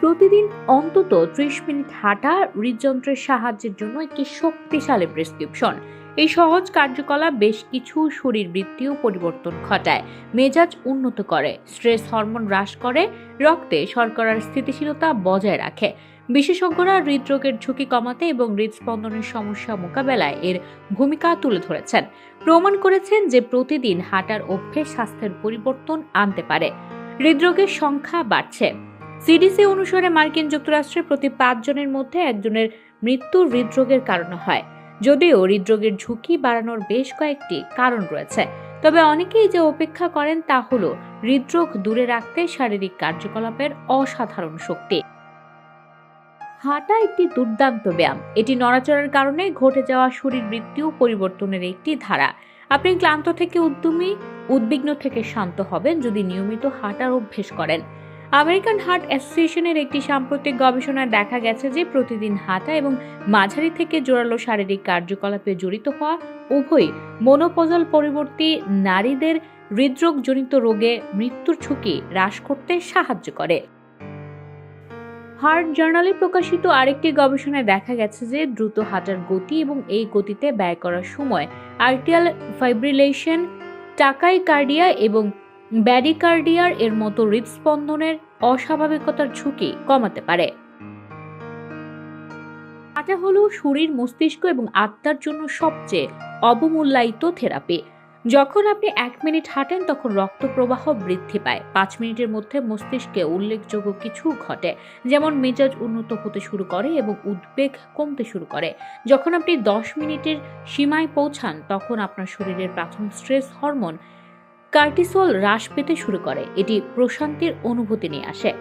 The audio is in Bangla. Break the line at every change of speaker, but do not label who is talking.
প্রতিদিন অন্তত ত্রিশ মিনিট হাঁটা হৃদযন্ত্রের সাহায্যের জন্য একটি শক্তিশালী প্রেসক্রিপশন। এই সহজ কার্যকলাপ বেশ কিছু শরীরবৃত্তীয় পরিবর্তন ঘটায়, মেজাজ উন্নত করে, স্ট্রেস হরমোন হ্রাস করে, রক্তে শর্করার স্থিতিশীলতা বজায় রাখে। বিশেষজ্ঞরা হৃদরোগের ঝুঁকি কমাতে এবং হৃদস্পন্দনের সমস্যা মোকাবেলায় এর ভূমিকা তুলে ধরেছেন। প্রমাণ করেছেন যে প্রতিদিন হাঁটার অভ্যেস স্বাস্থ্যের পরিবর্তন আনতে পারে। হৃদরোগের সংখ্যা বাড়ছে। সিডিসি অনুসারে মার্কিন যুক্তরাষ্ট্রে প্রতি পাঁচজনের মধ্যে একজনের মৃত্যু হৃদরোগের কারণে হয়। যদিও হৃদরোগের ঝুঁকি বাড়ানোর বেশ কয়েকটি কারণ রয়েছে। তবে অনেকেই যে অপেক্ষা করেন তা হল হৃদরোগ দূরে রাখতে শারীরিক কার্যকলাপের অসাধারণ শক্তি। হাঁটা একটি দুর্দান্ত ব্যায়াম। এটি নড়াচড়ার কারণে ঘটে যাওয়া শরীরবৃত্তীয় পরিবর্তনের একটি ধারা। আপনি ক্লান্ত থেকে উদ্যমী, উদ্বিগ্ন থেকে শান্ত হবেন যদি নিয়মিত হাঁটার অভ্যেস করেন। আমেরিকান হার্ট অ্যাসোসিয়েশনের একটি সাম্প্রতিক গবেষণায় দেখা গেছে যে প্রতিদিন হাঁটা এবং মাঝারি থেকে জোরালো শারীরিক কার্যকলাপে জড়িত হওয়া উভয়ই মনোপজল পরিবর্তী নারীদের হৃদরোগজনিত রোগে মৃত্যুর ঝুঁকি হ্রাস করতে সাহায্য করে। হার্ট জার্নালে প্রকাশিত আরেকটি গবেষণায় দেখা গেছে যে দ্রুত হাঁটার গতি এবং এই গতিতে ব্যয় করার সময় আর্টিয়াল ফাইব্রিলেশন টাকাই কার্ডিয়া এবং ব্যাডিকার্ডিয়ার এর মতো হৃদস্পন্দনের অস্বাভাবিকতার ঝুঁকি কমাতে পারে। হাঁটা হলো শরীর, মস্তিষ্ক এবং আত্মার জন্য সবচেয়ে অবমূল্যায়িত থেরাপি। যখন আপনি এক মিনিট হাঁটেন, তখন রক্ত প্রবাহ বৃদ্ধি পায়। পাঁচ মিনিটের মধ্যে মস্তিষ্কে উল্লেখযোগ্য কিছু ঘটে, যেমন মেজাজ উন্নত হতে শুরু করে এবং উদ্বেগ কমতে শুরু করে। যখন আপনি দশ মিনিটের সীমায় পৌঁছান, তখন আপনার শরীরের প্রাথমিক স্ট্রেস হরমোন কার্টিসল হ্রাস পেতে শুরু করে। এটি প্রশান্তির অনুভূতি নিয়ে আসে।